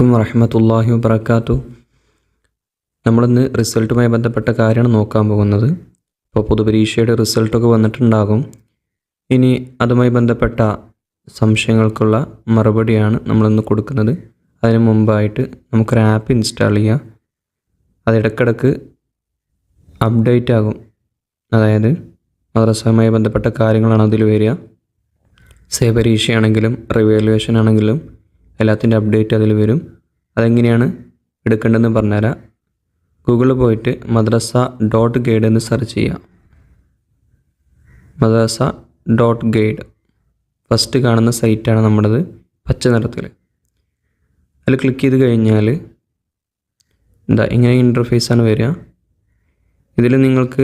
അലൈക്കും വറഹമത്തല്ലാഹി വബർക്കാത്തു നമ്മളിന്ന് റിസൾട്ടുമായി ബന്ധപ്പെട്ട കാര്യമാണ് നോക്കാൻ പോകുന്നത്. ഇപ്പോൾ പൊതുപരീക്ഷയുടെ റിസൾട്ടൊക്കെ വന്നിട്ടുണ്ടാകും. ഇനി അതുമായി ബന്ധപ്പെട്ട സംശയങ്ങൾക്കുള്ള മറുപടിയാണ് നമ്മളിന്ന് കൊടുക്കുന്നത്. അതിന് മുമ്പായിട്ട് നമുക്കൊരു ആപ്പ് ഇൻസ്റ്റാൾ ചെയ്യാം. അതിടക്കിടക്ക് അപ്ഡേറ്റ് ആകും. അതായത് മദ്രസയുമായി ബന്ധപ്പെട്ട കാര്യങ്ങളാണ് അതിൽ വരിക. സേ പരീക്ഷയാണെങ്കിലും റിവാലുവേഷൻ ആണെങ്കിലും എല്ലാത്തിന്റെ അപ്ഡേറ്റ് അതിൽ വരും. അതെങ്ങനെയാണ് എടുക്കേണ്ടതെന്ന് പറഞ്ഞുതരാം. ഗൂഗിളിൽ പോയിട്ട് മദ്രസ ഡോട്ട് ഗൈഡ് എന്ന് സെർച്ച് ചെയ്യാം മദ്രസ ഡോട്ട് ഗൈഡ് ഫസ്റ്റ് കാണുന്ന സൈറ്റാണ് നമ്മുടേത് പച്ച നിറത്തിൽ. അതിൽ ക്ലിക്ക് ചെയ്ത് കഴിഞ്ഞാൽ എന്താ ഇങ്ങനെ ഇന്റർഫേസാണ് വരിക. ഇതിൽ നിങ്ങൾക്ക്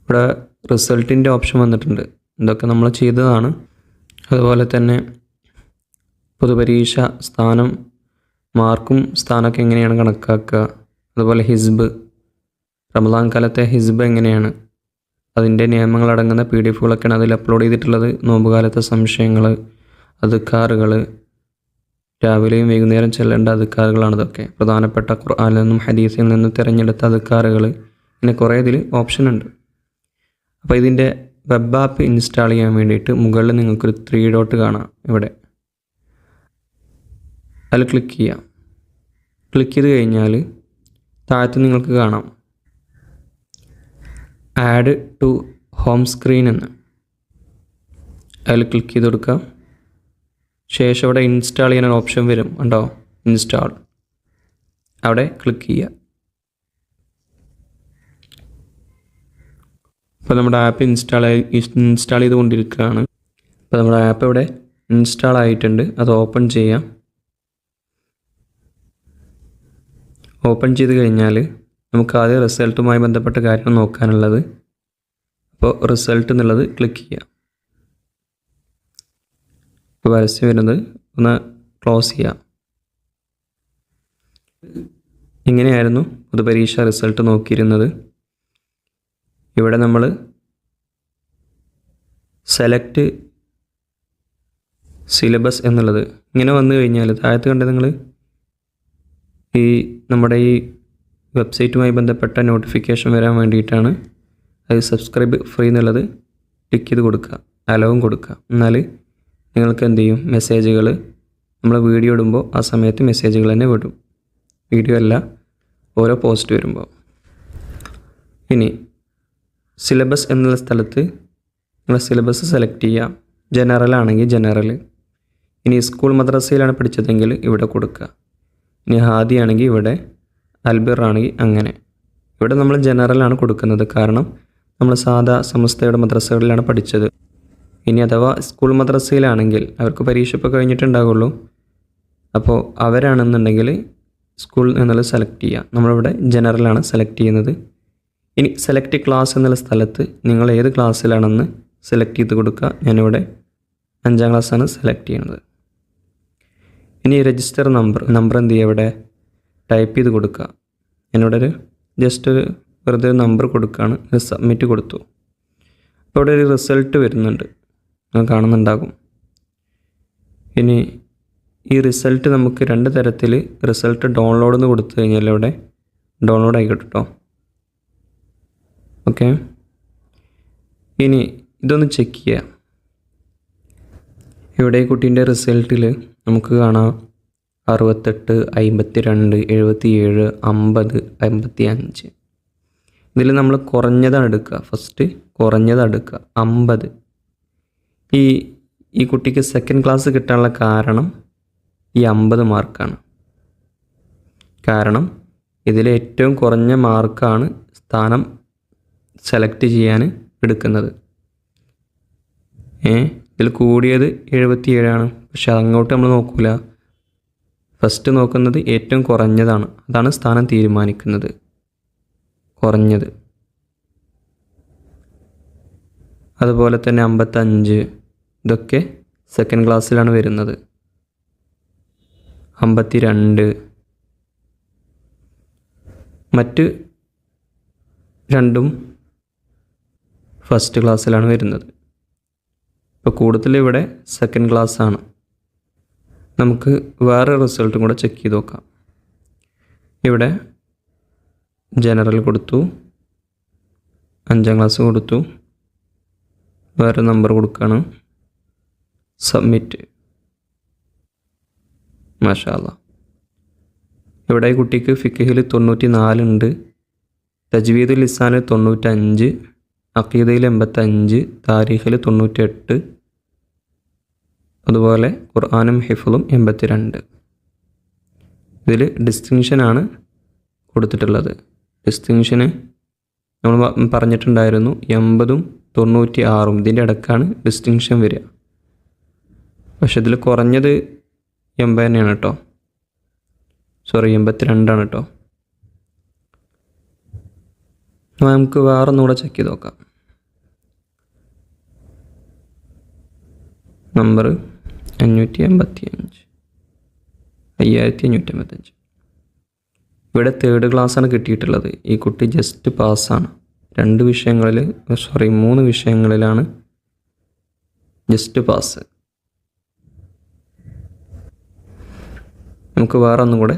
ഇവിടെ റിസൾട്ടിന്റെ ഓപ്ഷൻ വന്നിട്ടുണ്ട്. ഇതൊക്കെ നമ്മൾ ചെയ്തതാണ്. അതുപോലെ തന്നെ പൊതുപരീക്ഷ സ്ഥാനം മാർക്കും സ്ഥാനമൊക്കെ എങ്ങനെയാണ് കണക്കാക്കുക? അതുപോലെ ഹിസ്ബ് റമദാൻ കാലത്തെ ഹിസ്ബ് എങ്ങനെയാണ്? അതിന്റെ നിയമങ്ങളടങ്ങുന്ന പി ഡി എഫുകളൊക്കെയാണ് അതിൽ അപ്ലോഡ് ചെയ്തിട്ടുള്ളത്. നോമ്പുകാലത്തെ സംശയങ്ങൾ അതുക്കാറുകൾ രാവിലെയും വൈകുന്നേരം ചെല്ലേണ്ട അതുക്കാറുകളാണ് ഇതൊക്കെ. പ്രധാനപ്പെട്ട ഖുർആാനിൽ നിന്നും ഹദീസിൽ നിന്നും തിരഞ്ഞെടുത്ത അതുക്കാറുകൾ ഇങ്ങനെ കുറേ ഇതിൽ ഓപ്ഷൻ ഉണ്ട്. അപ്പോൾ ഇതിന്റെ വെബ് ആപ്പ് ഇൻസ്റ്റാൾ ചെയ്യാൻ വേണ്ടിയിട്ട് മുകളിൽ നിങ്ങൾക്കൊരു ത്രീ ഡോട്ട് കാണാം ഇവിടെ. അതിൽ ക്ലിക്ക് ചെയ്യാം. ക്ലിക്ക് ചെയ്ത് കഴിഞ്ഞാൽ താഴത്ത് നിങ്ങൾക്ക് കാണാം. ആഡ് ടു ഹോം സ്ക്രീൻ എന്ന്. അതിൽ ക്ലിക്ക് ചെയ്ത് കൊടുക്കാം. ശേഷം അവിടെ ഇൻസ്റ്റാൾ ചെയ്യാൻ ഓപ്ഷൻ വരും. ഉണ്ടോ ഇൻസ്റ്റാൾ അവിടെ ക്ലിക്ക് ചെയ്യുക. അപ്പോൾ നമ്മുടെ ആപ്പ് ഇൻസ്റ്റാൾ ആയി ഇൻസ്റ്റാൾ ചെയ്തുകൊണ്ടിരിക്കുകയാണ്. അപ്പോൾ നമ്മുടെ ആപ്പ് ഇവിടെ ഇൻസ്റ്റാൾ ആയിട്ടുണ്ട്. അത് ഓപ്പൺ ചെയ്യാം. ഓപ്പൺ ചെയ്ത് കഴിഞ്ഞാൽ നമുക്ക് ആദ്യം റിസൾട്ടുമായി ബന്ധപ്പെട്ട കാര്യം നോക്കാനുള്ളത്. അപ്പോൾ റിസൾട്ട് എന്നുള്ളത് ക്ലിക്ക് ചെയ്യാം ഇപ്പോൾ പരസ്യം വരുന്നത് ഒന്ന് ക്ലോസ് ചെയ്യാം ഇങ്ങനെയായിരുന്നു പൊതുപരീക്ഷ റിസൾട്ട് നോക്കിയിരുന്നത്. ഇവിടെ നമ്മൾ സെലക്ട് സിലബസ് എന്നുള്ളത് ഇങ്ങനെ വന്നു കഴിഞ്ഞാൽ താഴത്ത് കണ്ടത് നിങ്ങൾ ഈ നമ്മുടെ ഈ വെബ്സൈറ്റുമായി ബന്ധപ്പെട്ട നോട്ടിഫിക്കേഷൻ വരാൻ വേണ്ടിയിട്ടാണ് അത് സബ്സ്ക്രൈബ് ഫ്രീ എന്നുള്ളത് ടിക്ക് ചെയ്ത് കൊടുക്കുക അലവും കൊടുക്കുക. എന്നാൽ നിങ്ങൾക്ക് എന്ത് ചെയ്യും? മെസ്സേജുകൾ നമ്മൾ വീഡിയോ ഇടുമ്പോൾ ആ സമയത്ത് മെസ്സേജുകൾ തന്നെ വിടും. വീഡിയോ അല്ല ഓരോ പോസ്റ്റ് വരുമ്പോൾ. ഇനി സിലബസ് എന്നുള്ള സ്ഥലത്ത് നിങ്ങൾ സിലബസ് സെലക്ട് ചെയ്യാം ജനറൽ ആണെങ്കിൽ ജനറൽ. ഇനി സ്കൂൾ മദ്രസയിലാണ് പഠിച്ചതെങ്കിൽ ഇവിടെ കൊടുക്കുക. ഇനി ഹാദി ആണെങ്കിൽ ഇവിടെ അൽബിർ ആണെങ്കിൽ അങ്ങനെ. ഇവിടെ നമ്മൾ ജനറലാണ് കൊടുക്കുന്നത്. കാരണം നമ്മൾ സാധാ സമസ്തയുടെ മദ്രസകളിലാണ് പഠിച്ചത്. ഇനി അഥവാ സ്കൂൾ മദ്രസയിലാണെങ്കിൽ അവർക്ക് പരീക്ഷ ഇപ്പോൾ കഴിഞ്ഞിട്ടുണ്ടാകുള്ളൂ അപ്പോൾ അവരാണെന്നുണ്ടെങ്കിൽ സ്കൂൾ എന്നുള്ളത് സെലക്ട് ചെയ്യുക. നമ്മളിവിടെ ജനറലാണ് സെലക്ട് ചെയ്യുന്നത്. ഇനി സെലക്ട് ക്ലാസ് എന്നുള്ള സ്ഥലത്ത് നിങ്ങൾ ഏത് ക്ലാസ്സിലാണെന്ന് സെലക്ട് ചെയ്ത് കൊടുക്കുക. ഞാനിവിടെ അഞ്ചാം ക്ലാസ്സാണ് സെലക്ട് ചെയ്യുന്നത്. ഇനി രജിസ്റ്റർ നമ്പർ നമ്പർ എന്ത് ചെയ്യുക? ഇവിടെ ടൈപ്പ് ചെയ്ത് കൊടുക്കുക. എന്നോട് ഒരു ജസ്റ്റ് ഒരു വെറുതെ ഒരു നമ്പർ കൊടുക്കുകയാണ്. സബ്മിറ്റ് കൊടുത്തു. അപ്പോൾ ഇവിടെ ഒരു റിസൾട്ട് വരുന്നുണ്ട്. നിങ്ങൾ കാണുന്നുണ്ടാകും. ഇനി ഈ റിസൾട്ട് നമുക്ക് രണ്ട് തരത്തിൽ റിസൾട്ട് ഡൗൺലോഡ് എന്ന് കൊടുത്തു കഴിഞ്ഞാൽ ഇവിടെ ഡൗൺലോഡ് ആയിക്കോട്ടെ കേട്ടോ ഓക്കെ ഇനി ഇതൊന്ന് ചെക്ക് ചെയ്യാം ഇവിടെ കുട്ടീന്റെ റിസൾട്ടിൽ നമുക്ക് കാണാം. അറുപത്തെട്ട് അമ്പത്തി രണ്ട് എഴുപത്തി ഏഴ് അമ്പത് അമ്പത്തി അഞ്ച് ഇതിൽ നമ്മൾ കുറഞ്ഞതാണ് എടുക്കുക. ഫസ്റ്റ് കുറഞ്ഞതാണ് എടുക്കുക. അമ്പത്. ഈ ഈ കുട്ടിക്ക് സെക്കൻഡ് ക്ലാസ് കിട്ടാനുള്ള കാരണം ഈ അമ്പത് മാർക്കാണ് കാരണം ഇതിൽ ഏറ്റവും കുറഞ്ഞ മാർക്കാണ് സ്ഥാനം സെലക്ട് ചെയ്യാൻ എടുക്കുന്നത്. ഏ? ഇതിൽ കൂടിയത് എഴുപത്തിയേഴാണ് പക്ഷെ അങ്ങോട്ട് നമ്മൾ നോക്കൂല. ഫസ്റ്റ് നോക്കുന്നത് ഏറ്റവും കുറഞ്ഞതാണ്. അതാണ് സ്ഥാനം തീരുമാനിക്കുന്നത്. കുറഞ്ഞത്. അതുപോലെ തന്നെ അമ്പത്തഞ്ച്. ഇതൊക്കെ സെക്കൻഡ് ക്ലാസ്സിലാണ് വരുന്നത്. അമ്പത്തി രണ്ട് മറ്റ് രണ്ടും ഫസ്റ്റ് ക്ലാസ്സിലാണ് വരുന്നത്. ഇപ്പോൾ കൂടുതൽ ഇവിടെ സെക്കൻഡ് ക്ലാസ് ആണ്. നമുക്ക് വേറെ റിസൾട്ടും കൂടെ ചെക്ക് ചെയ്ത് നോക്കാം. ഇവിടെ ജനറൽ കൊടുത്തു അഞ്ചാം ക്ലാസ് കൊടുത്തു. വേറെ നമ്പർ കൊടുക്കുകയാണ് സബ്മിറ്റ് മഷാല ഇവിടെ ഈ കുട്ടിക്ക് ഫിക്കഹിൽ തൊണ്ണൂറ്റി നാലുണ്ട് തജ്വീദുൽ ലിസാനിൽ തൊണ്ണൂറ്റഞ്ച് അക്കീദയിൽ എൺപത്തഞ്ച് താരീഖിൽ തൊണ്ണൂറ്റെട്ട് അതുപോലെ ഖുർആാനും ഹിഫുളും എൺപത്തിരണ്ട്. ഇതിൽ ഡിസ്റ്റിങ്ഷനാണ് കൊടുത്തിട്ടുള്ളത്. ഡിസ്റ്റിങ്ഷന് നമ്മൾ പറഞ്ഞിട്ടുണ്ടായിരുന്നു എൺപതും തൊണ്ണൂറ്റി ആറും ഇതിന്റെ ഇടക്കാണ് ഡിസ്റ്റിങ്ഷൻ വരിക. പക്ഷെ ഇതിൽ കുറഞ്ഞത് എൺപത് തന്നെയാണ് കേട്ടോ. സോറി എൺപത്തിരണ്ടാണ് കേട്ടോ. നമുക്ക് വേറെ ഒന്നുകൂടെ ചെക്ക് ചെയ്ത് നോക്കാം. നമ്പർ അഞ്ഞൂറ്റി എൺപത്തി അഞ്ച് അയ്യായിരത്തി അഞ്ഞൂറ്റി എൺപത്തഞ്ച് ഇവിടെ തേർഡ് ക്ലാസ്സാണ് കിട്ടിയിട്ടുള്ളത്. ഈ കുട്ടി ജസ്റ്റ് പാസ്സാണ് രണ്ട് വിഷയങ്ങളിൽ സോറി മൂന്ന് വിഷയങ്ങളിലാണ് ജസ്റ്റ് പാസ് നമുക്ക് വേറെ ഒന്നും കൂടെ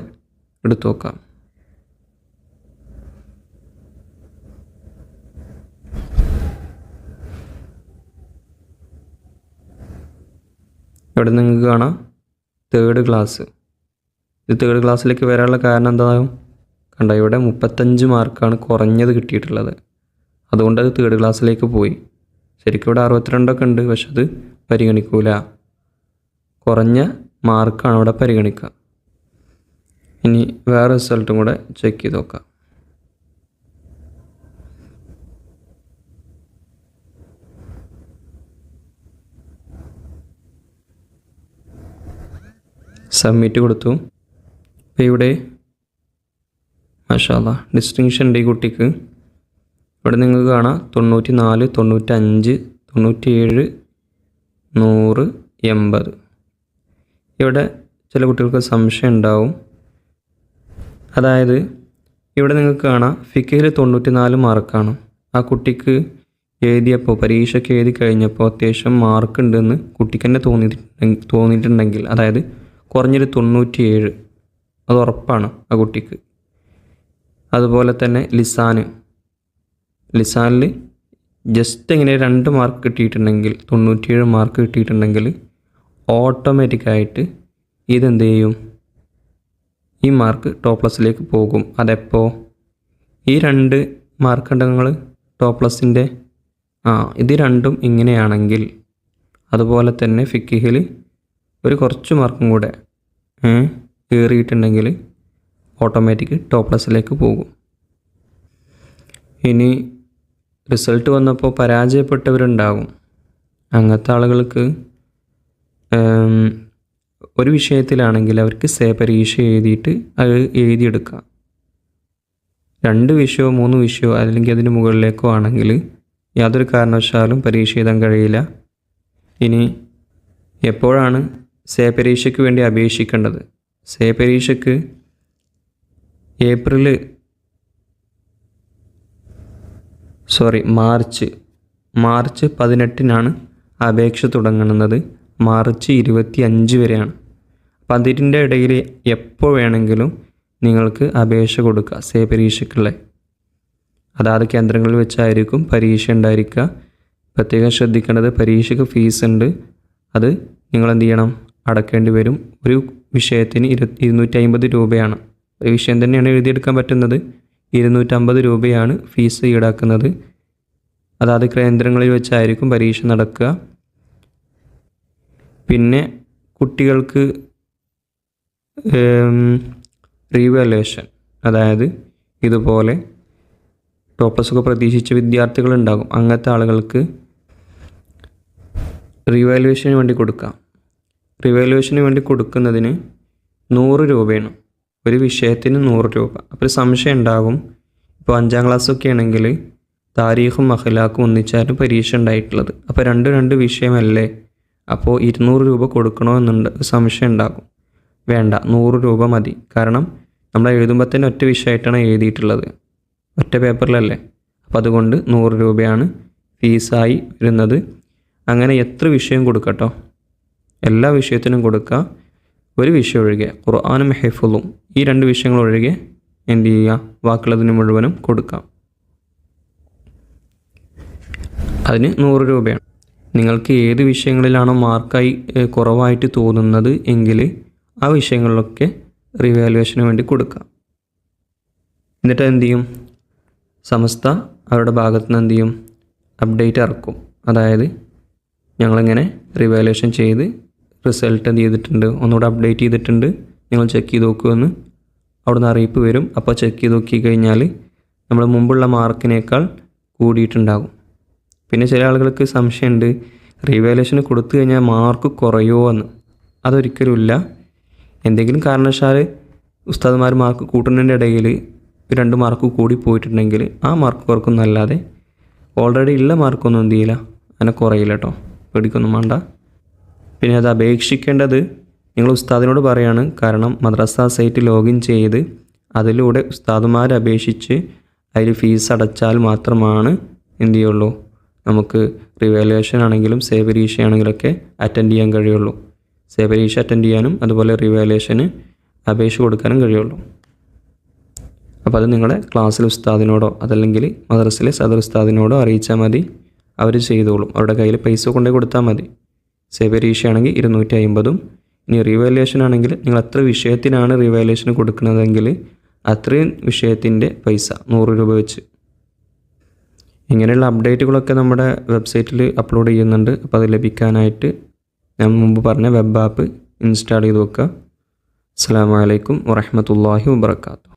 എടുത്തു നോക്കാം. ഇവിടെ നിങ്ങൾക്ക് കാണാം തേർഡ് ക്ലാസ് ഇത് തേർഡ് ക്ലാസ്സിലേക്ക് വരാനുള്ള കാരണം എന്താകും കണ്ട ഇവിടെ മുപ്പത്തഞ്ച് മാർക്കാണ് കുറഞ്ഞത് കിട്ടിയിട്ടുള്ളത്. അതുകൊണ്ട് അത് തേർഡ് ക്ലാസ്സിലേക്ക് പോയി. ശരിക്കും ഇവിടെ അറുപത്തിരണ്ടൊക്കെ ഉണ്ട് പക്ഷെ അത് പരിഗണിക്കൂല. കുറഞ്ഞ മാർക്കാണ് ഇവിടെ പരിഗണിക്കുക. ഇനി വേറെ റിസൾട്ടും കൂടെ ചെക്ക് ചെയ്ത് നോക്കാം. സബ്മിറ്റ് കൊടുത്തു. അപ്പോൾ ഇവിടെ മഷാല ഡിസ്റ്റിങ്ഷൻ ഉണ്ട് ഈ കുട്ടിക്ക്. ഇവിടെ നിങ്ങൾക്ക് കാണാം തൊണ്ണൂറ്റി നാല് തൊണ്ണൂറ്റഞ്ച് തൊണ്ണൂറ്റിയേഴ് നൂറ് എൺപത്. ഇവിടെ ചില കുട്ടികൾക്ക് സംശയം ഉണ്ടാവും. അതായത് ഇവിടെ നിങ്ങൾക്ക് കാണാം ഫിക്കയിൽ തൊണ്ണൂറ്റി നാല് മാർക്കാണ്. ആ കുട്ടിക്ക് എഴുതിയപ്പോൾ പരീക്ഷയ്ക്ക് എഴുതി കഴിഞ്ഞപ്പോൾ അത്യാവശ്യം മാർക്ക് ഉണ്ടെന്ന് കുട്ടിക്ക് തന്നെ തോന്നിയിട്ടുണ്ടെങ്കിൽ തോന്നിയിട്ടുണ്ടെങ്കിൽ അതായത് കുറഞ്ഞൊരു തൊണ്ണൂറ്റിയേഴ്. അത് ഉറപ്പാണ് ആ കുട്ടിക്ക്. അതുപോലെ തന്നെ ലിസാന്. ലിസാനിൽ ജസ്റ്റ് ഇങ്ങനെ രണ്ട് മാർക്ക് കിട്ടിയിട്ടുണ്ടെങ്കിൽ തൊണ്ണൂറ്റിയേഴ് മാർക്ക് കിട്ടിയിട്ടുണ്ടെങ്കിൽ ഓട്ടോമാറ്റിക്കായിട്ട് ഇതെന്ത് ചെയ്യും? ഈ മാർക്ക് ടോപ്പ് പ്ലസിലേക്ക് പോകും. അതെപ്പോൾ ഈ രണ്ട് മാർക്ക് ഉണ്ടെങ്കിൽ ടോപ്പ് പ്ലസിന്റെ ആ ഇത് രണ്ടും ഇങ്ങനെയാണെങ്കിൽ അതുപോലെ തന്നെ ഫിക്കിഹിൽ ഒരു കുറച്ച് മാർക്കും കൂടെ കയറിയിട്ടുണ്ടെങ്കിൽ ഓട്ടോമാറ്റിക് ടോപ്പ് ക്ലാസ്സിലേക്ക് പോകും. ഇനി റിസൾട്ട് വന്നപ്പോൾ പരാജയപ്പെട്ടവരുണ്ടാകും. അങ്ങനത്തെ ആളുകൾക്ക് ഒരു വിഷയത്തിലാണെങ്കിൽ അവർക്ക് സേ പരീക്ഷ എഴുതിയിട്ട് അത് എഴുതിയെടുക്കാം. രണ്ട് വിഷയമോ മൂന്ന് വിഷയമോ അല്ലെങ്കിൽ അതിന് മുകളിലേക്കോ ആണെങ്കിൽ യാതൊരു കാരണവശാലും പരീക്ഷ എഴുതാൻ കഴിയില്ല. ഇനി എപ്പോഴാണ് സേ പരീക്ഷയ്ക്ക് വേണ്ടി അപേക്ഷിക്കേണ്ടത്. സേ പരീക്ഷയ്ക്ക് ഏപ്രിൽ സോറി മാർച്ച് മാർച്ച് പതിനെട്ടിനാണ് അപേക്ഷ തുടങ്ങുന്നത്. മാർച്ച് ഇരുപത്തി അഞ്ച് വരെയാണ്. അപ്പം അതിന്റെ ഇടയിൽ എപ്പോൾ വേണമെങ്കിലും നിങ്ങൾക്ക് അപേക്ഷ കൊടുക്കുക സേ പരീക്ഷയ്ക്കുള്ള അതാത് കേന്ദ്രങ്ങളിൽ വെച്ചായിരിക്കും പരീക്ഷ ഉണ്ടായിരിക്കുക. പ്രത്യേകം ശ്രദ്ധിക്കേണ്ടത് പരീക്ഷയ്ക്ക് ഫീസ് ഉണ്ട്. അത് നിങ്ങൾ എന്ത് ചെയ്യണം? അടക്കേണ്ടി വരും. ഒരു വിഷയത്തിന് ഇരു ഇരുന്നൂറ്റി അമ്പത് രൂപയാണ്. ഒരു വിഷയം തന്നെയാണ് എഴുതിയെടുക്കാൻ പറ്റുന്നത്. ഇരുന്നൂറ്റമ്പത് രൂപയാണ് ഫീസ് ഈടാക്കുന്നത്. അതാത് കേന്ദ്രങ്ങളിൽ വെച്ചായിരിക്കും പരീക്ഷ നടക്കുക. പിന്നെ കുട്ടികൾക്ക് റീവാലുവേഷൻ. അതായത് ഇതുപോലെ ടോപ്പേഴ്സൊക്കെ പ്രതീക്ഷിച്ച വിദ്യാർത്ഥികളുണ്ടാകും. അങ്ങനത്തെ ആളുകൾക്ക് റീവാലുവേഷന് വേണ്ടി കൊടുക്കാം. റിവാലുവേഷന് വേണ്ടി കൊടുക്കുന്നതിന് നൂറ് രൂപയാണ്. ഒരു വിഷയത്തിന് നൂറ് രൂപ. അപ്പോൾ സംശയം ഉണ്ടാകും. ഇപ്പോൾ അഞ്ചാം ക്ലാസ്സൊക്കെ ആണെങ്കിൽ താരീഖും മഹലാക്കും ഒന്നിച്ചാണ് പരീക്ഷ ഉണ്ടായിട്ടുള്ളത്. അപ്പോൾ രണ്ട് രണ്ട് വിഷയമല്ലേ? അപ്പോൾ ഇരുന്നൂറ് രൂപ കൊടുക്കണോ എന്നുണ്ട് സംശയം ഉണ്ടാകും. വേണ്ട നൂറ് രൂപ മതി. കാരണം നമ്മൾ എഴുതുമ്പോൾ തന്നെ ഒറ്റ വിഷയമായിട്ടാണ് എഴുതിയിട്ടുള്ളത്. ഒറ്റ പേപ്പറിലല്ലേ? അപ്പം അതുകൊണ്ട് നൂറ് രൂപയാണ് ഫീസായി വരുന്നത്. അങ്ങനെ എത്ര വിഷയം കൊടുക്കട്ടോ? എല്ലാ വിഷയത്തിനും കൊടുക്കുക. ഒരു വിഷയം ഒഴികെ ഖുർആാനും ഹെഫുളും ഈ രണ്ട് വിഷയങ്ങൾ ഒഴികെ എന്ത് ചെയ്യുക? ബാക്കിയുള്ളതിന് മുഴുവനും കൊടുക്കാം അതിന് നൂറ് രൂപയാണ്. നിങ്ങൾക്ക് ഏത് വിഷയങ്ങളിലാണോ മാർക്കായി കുറവായിട്ട് തോന്നുന്നത് എങ്കിൽ ആ വിഷയങ്ങളിലൊക്കെ റിവാലുവേഷന് വേണ്ടി കൊടുക്കാം എന്നിട്ട് എന്ത് ചെയ്യും? സമസ്ത അവരുടെ ഭാഗത്തു നിന്ന് എന്ത് ചെയ്യും? അപ്ഡേറ്റ് ഇറക്കും. അതായത് ഞങ്ങളിങ്ങനെ റിവാലുവേഷൻ ചെയ്ത് റിസൾട്ട് എന്ത് ചെയ്തിട്ടുണ്ട്? ഒന്നുകൂടെ അപ്ഡേറ്റ് ചെയ്തിട്ടുണ്ട്. നിങ്ങൾ ചെക്ക് ചെയ്ത് നോക്കുമെന്ന് അവിടുന്ന് അറിയിപ്പ് വരും. അപ്പോൾ ചെക്ക് ചെയ്ത് നോക്കി കഴിഞ്ഞാൽ നമ്മൾ മുമ്പുള്ള മാർക്കിനേക്കാൾ കൂടിയിട്ടുണ്ടാകും. പിന്നെ ചില ആളുകൾക്ക് സംശയമുണ്ട്. റിവാലുവേഷന് കൊടുത്തു കഴിഞ്ഞാൽ മാർക്ക് കുറയുമോ എന്ന്. അതൊരിക്കലുമില്ല എന്തെങ്കിലും കാരണവശാൽ ഉസ്താദ്മാർ മാർക്ക് കൂട്ടുന്നതിന്റെ ഇടയിൽ രണ്ട് മാർക്ക് കൂടി പോയിട്ടുണ്ടെങ്കിൽ ആ മാർക്ക് കുറക്കുന്നല്ലാതെ ഓൾറെഡി ഉള്ള മാർക്കൊന്നും എന്ത് ചെയ്യില്ല. അങ്ങനെ കുറയില്ല കേട്ടോ പേടിക്കൊന്നും വേണ്ട. പിന്നെ അത് അപേക്ഷിക്കേണ്ടത് നിങ്ങൾ ഉസ്താദിനോട് പറയാണ്. കാരണം മദ്രസ സൈറ്റ് ലോഗിൻ ചെയ്ത് അതിലൂടെ ഉസ്താദുമാർ അപേക്ഷിച്ച് അതിൽ ഫീസ് അടച്ചാൽ മാത്രമാണ് എന്തു ചെയ്യുള്ളൂ? നമുക്ക് റിവാലുവേഷൻ ആണെങ്കിലും സേ പരീക്ഷ ആണെങ്കിലൊക്കെ അറ്റൻഡ് ചെയ്യാൻ കഴിയുള്ളൂ. സേ പരീക്ഷ അറ്റൻഡ് ചെയ്യാനും അതുപോലെ റിവാലുവേഷന് അപേക്ഷ കൊടുക്കാനും കഴിയുള്ളൂ. അപ്പോൾ അത് നിങ്ങളുടെ ക്ലാസ്സിലെ ഉസ്താദിനോടോ അതല്ലെങ്കിൽ മദ്രസിലെ സദർ ഉസ്താദിനോടോ അറിയിച്ചാൽ മതി. അവർ ചെയ്തോളും. അവരുടെ കയ്യിൽ പൈസ കൊണ്ടുപോയി കൊടുത്താൽ മതി. സേ ആണെങ്കിൽ ഇരുന്നൂറ്റി അമ്പതും ഇനി റിവാലുവേഷൻ ആണെങ്കിൽ നിങ്ങൾ എത്ര വിഷയത്തിനാണ് റിവാലുവേഷൻ കൊടുക്കുന്നതെങ്കിൽ അത്രയും വിഷയത്തിന്റെ പൈസ നൂറ് രൂപ വെച്ച്. ഇങ്ങനെയുള്ള അപ്ഡേറ്റുകളൊക്കെ നമ്മുടെ വെബ്സൈറ്റിൽ അപ്ലോഡ് ചെയ്യുന്നുണ്ട്. അപ്പോൾ അത് ലഭിക്കാനായിട്ട് ഞാൻ മുമ്പ് പറഞ്ഞ വെബ് ആപ്പ് ഇൻസ്റ്റാൾ ചെയ്ത് വെക്കുക. അസ്സാം വലൈക്കും വറഹമത്തല്ലാഹി വാബർക്കാത്തു